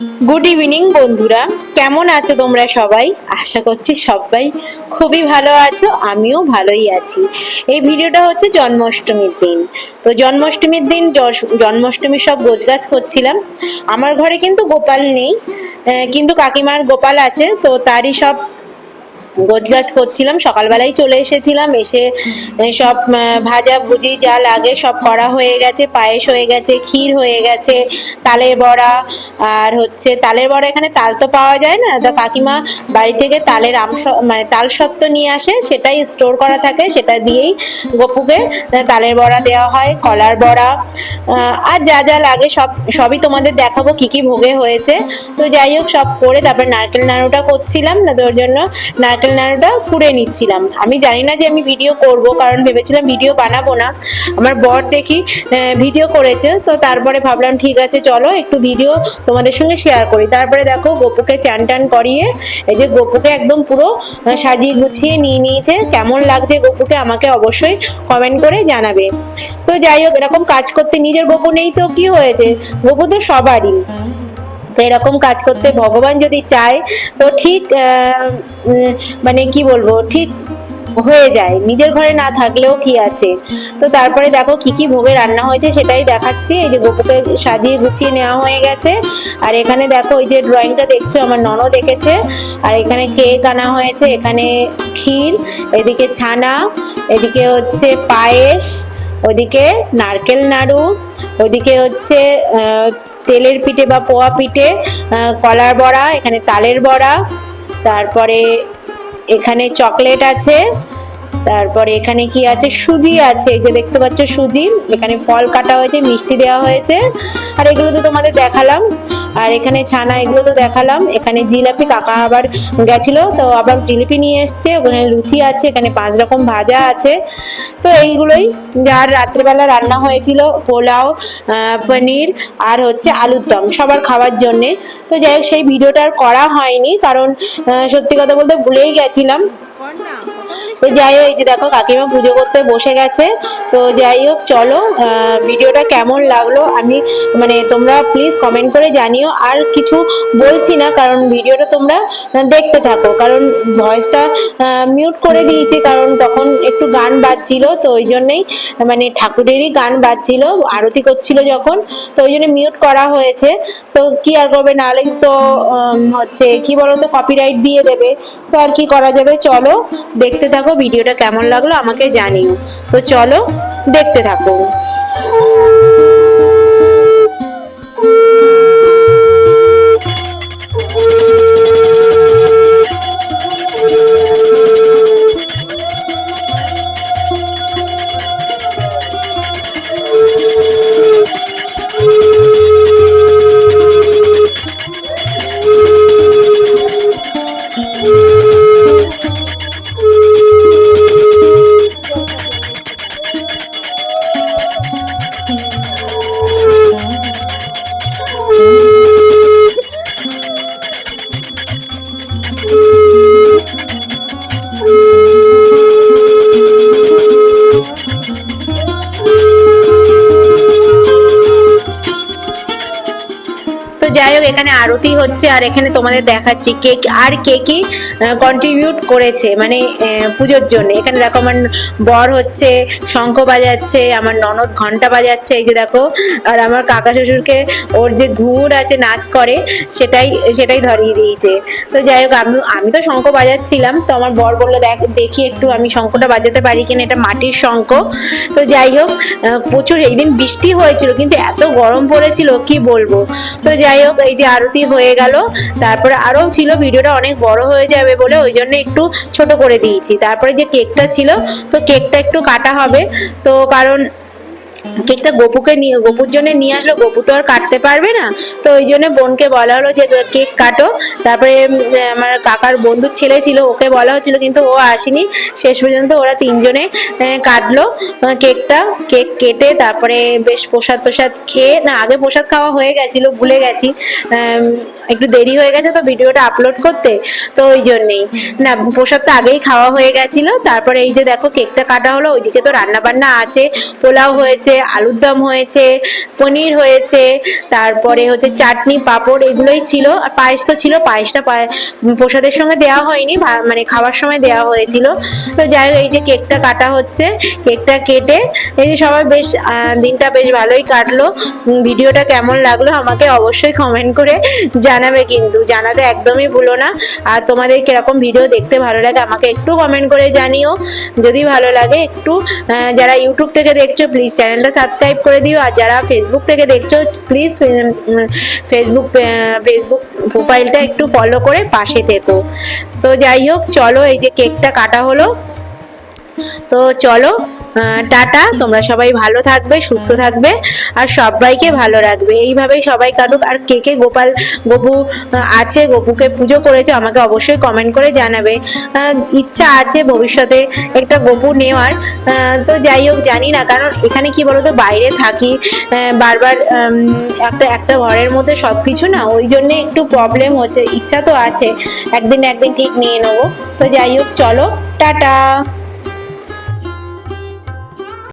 Good evening বন্ধুরা। কেমন আছো তোমরা সবাই? আশা করছি সবাই খুবই ভালো আছো, আমিও ভালোই আছি। এই ভিডিওটা হচ্ছে জন্মাষ্টমীর দিন। তো জন্মাষ্টমীর দিন জন্মাষ্টমীর সব গোছগাছ করছিলাম। আমার ঘরে কিন্তু গোপাল নেই কিন্তু কাকিমার গোপাল আছে, তো তারই সব গোছগাছ করছিলাম সকালবেলায় চলে এসেছিলাম, এসে সব ভাজা, ভুজি যা লাগে সব করা হয়ে গেছে, পায়েস হয়ে গেছে, ক্ষীর হয়ে গেছে, তালের বড়া, আর হচ্ছে তালের বড়া এখানে তাল তো পাওয়া যায় না, তো কাকিমা বাড়ি থেকে তালের আমস মানে তাল সত্ত্ব নিয়ে আসে, সেটাই স্টোর করা থাকে, সেটা দিয়েই গপুকে তালের বড়া দেওয়া হয়, কলার বড়া আর যা যা লাগে সব, সবই তোমাদের দেখাবো কি কি ভোগে হয়েছে, তো যাই হোক সব করে তারপর নারকেল নাড়ুটা করছিলাম, না তোর জন্য, নারকেল নাড়ুটা কুড়ে নিচ্ছিলাম। আমি জানি না যে আমি ভিডিও করব, কারণ ভেবেছিলাম ভিডিও বানাবো না। আমার বর দেখি ভিডিও করেছে, তো তারপরে ভাবলাম, ঠিক আছে, চলো, একটু ভিডিও তোমাদের সঙ্গে শেয়ার করি। তারপরে দেখো, গোপুকে চান টান করিয়ে, এই যে গোপুকে একদম পুরো সাজিয়ে গুছিয়ে নিয়ে নিয়েছে। কেমন লাগছে গোপুকে আমাকে অবশ্যই কমেন্ট করে জানাবে। তো যাই হোক, এরকম কাজ করতে নিজের গোপু নেই তো কি হয়েছে? গোপু তো সবারই। তো এরকম কাজ করতে ভগবান যদি চায়, তো ঠিক মানে কি বলব, ঠিক হয়ে যায়। নিজের ঘরে না থাকলেও কি আছে? তো তারপরে দেখো কি কি ভোগে রান্না হয়েছে সেটাই দেখাচ্ছি। এই যে গোপুকে সাজিয়ে গুছিয়ে নেওয়া হয়ে গেছে। আর এখানে দেখো ওই যে ড্রয়িংটা দেখছ, আমার ননদ দেখেছে আর এখানে কেক আনা হয়েছে, এখানে ক্ষীর, এদিকে ছানা, এদিকে হচ্ছে পায়েস, ওদিকে নারকেল নাড়ু, ওদিকে হচ্ছে তেলের পিঠে বা পোয়া পিঠে কলার বড়া এখানে তালের বড়া তারপরে এখানে চকলেট আছে। তারপরে এখানে কি আছে? সুজি আছে। এই যে দেখতে পাচ্ছ সুজি। এখানে ফল কাটা হয়েছে, মিষ্টি দেওয়া হয়েছে। আর এগুলো তো তোমাদের দেখালাম। আর এখানে ছানা এগুলো তো দেখালাম। এখানে জিলাপি কাকা আবার গেছিল, তো আবার জিলিপি নিয়ে এসছে। ওখানে লুচি আছে, এখানে পাঁচ রকম ভাজা আছে। তো এইগুলোই। যার রাত্রিবেলা রান্না হয়েছিল, পোলাও পনির আর হচ্ছে আলুর দম, সবার খাওয়ার জন্যে। তো যাই হোক, সেই ভিডিওটা আর করা হয়নি। কারণ সত্যি কথা বলতে ভুলেই গেছিলাম। তো যাই হোক, এই যে দেখো কাকিমা পুজো করতে বসে গেছে। তো যাই হোক, চলো ভিডিওটা কেমন লাগল আমি মানে তোমরা প্লিজ কমেন্ট করে জানিও। আর কিছু বলছি না, কারণ ভিডিওটা তোমরা দেখতে থাকো। কারণ ভয়েসটা মিউট করে দিয়েছি, কারণ তখন একটু গান বাজছিল, তো ওই জন্যই মানে ঠাকুরেরই গান বাজছিল, আরতি করছিল যখন, তো ওই জন্য মিউট করা হয়েছে। তো কি আর করবে নাহলে তো হচ্ছে, কি বলতো কপিরাইট দিয়ে দেবে। তো আর কি করা যাবে, চলো দেখতে থাকো ভিডিওটা কেমন লাগল আমাকে জানিও। তো চলো দেখতে থাকো। যাই হোক, এখানে আরতি হচ্ছে আর এখানে তোমাদের দেখাচ্ছি কে আর কে কি কন্ট্রিবিউট করেছে মানে পুজোর জন্য। এখানে দেখো আমার বর হচ্ছে, শঙ্খ বাজাচ্ছে, আমার ননদ ঘণ্টা বাজাচ্ছে, এই যে দেখো। আর আমার কাকা শ্বশুরকে ওর যে ঘুর আছে, নাচ করে, সেটাই সেটাই ধরিয়ে দিয়েছে। তো যাই হোক, আমি আমি তো শঙ্খ বাজাচ্ছিলাম, তো আমার বর বলল, দেখ, দেখি একটু, আমি শঙ্খটা বাজাতে পারি কিনা, এটা মাটির শঙ্খ। তো যাই হোক প্রচুর, এই দিন বৃষ্টি হয়েছিল, কিন্তু এত গরম পড়েছিল, কি বলব? তো যাই হোক এই যে আরতি হয়ে গেল, তারপরে আরও ছিল, ভিডিওটা অনেক বড় হয়ে যাবে বলে ওই জন্য একটু ছোট করে দিয়েছি। তারপরে যে কেকটা ছিল, তো কেকটা একটু কাটা হবে, তো কারণ কেকটা গপুকে নিয়ে, গপুর জন্য নিয়ে আসলো, গপু তো আর কাটতে পারবে না। তো ওই জন্য বোনকে বলা হলো যে কেক কাটো। তারপরে আমার কাকার বন্ধুর ছেলে ছিল, ওকে বলা হচ্ছিল, কিন্তু ও আসেনি। শেষ পর্যন্ত ওরা তিনজনে কাটলো কেকটা, কেক কেটে তারপরে বেশ প্রসাদ তোসাদ খেয়ে, না, আগে প্রসাদ খাওয়া হয়ে গেছিল, ভুলে গেছি। একটু দেরি হয়ে গেছে তো ভিডিওটা আপলোড করতে, তো ওই জন্যেই। না, প্রসাদ তো আগেই খাওয়া হয়ে গেছিল, তারপরে এই যে দেখো, কেকটা কাটা হলো, ওইদিকে তো রান্না বান্না আছে, পোলাও হয়েছে আলুর দম হয়েছে, পনির হয়েছে, তারপরে হচ্ছে চাটনি, পাঁপড়, এগুলোই ছিল। আর পায়েস তো ছিল, পায়েসটা পায়ে- প্রসাদের সঙ্গে দেওয়া হয়নি মানে খাওয়ার সময় দেওয়া হয়েছিল। তো যাই হোক, এই যে কেকটা কাটা হচ্ছে, কেকটা কেটে, এই যে সবাই বেশ দিনটা বেশ ভালোই কাটলো। ভিডিওটা কেমন লাগল আমাকে অবশ্যই কমেন্ট করে জানাবে কিন্তু, জানাতে একদমই ভুলো না। আর তোমাদের কীরকম ভিডিও দেখতে ভালো লাগে আমাকে একটু কমেন্ট করে জানিও। যদি ভালো লাগে একটু যারা ইউটিউব থেকে দেখছ প্লিজ চ্যানেলটা সাবস্ক্রাইব করে দিও। আর যারা ফেসবুক থেকে দেখছ প্লিজ ফেসবুক ফেসবুক প্রোফাইলটা একটু ফলো করে পাশে থেকো। তো যাই হোক, চলো, এই যে কেকটা কাটা হলো। তো চলো টাটা, তোমরা সবাই ভালো থাকবে, সুস্থ থাকবে, আর সবাইকে ভালো রাখবে। এইভাবেই সবাই কাটুক, আর কে কে গোপাল, গপু আছে, গপুকে পুজো করেছে, আমাকে অবশ্যই কমেন্ট করে জানাবে। ইচ্ছা আছে ভবিষ্যতে একটা গপু নেওয়ার। তো যাই হোক, জানি না, কারণ এখানে কি বলতো, বাইরে থাকি বারবার একটা একটা ঘরের মধ্যে সব কিছু না, ওই জন্যে একটু প্রবলেম হচ্ছে, ইচ্ছা তো আছে, একদিন একদিন ঠিক নিয়ে নেব। তো যাই হোক, চলো, টাটা।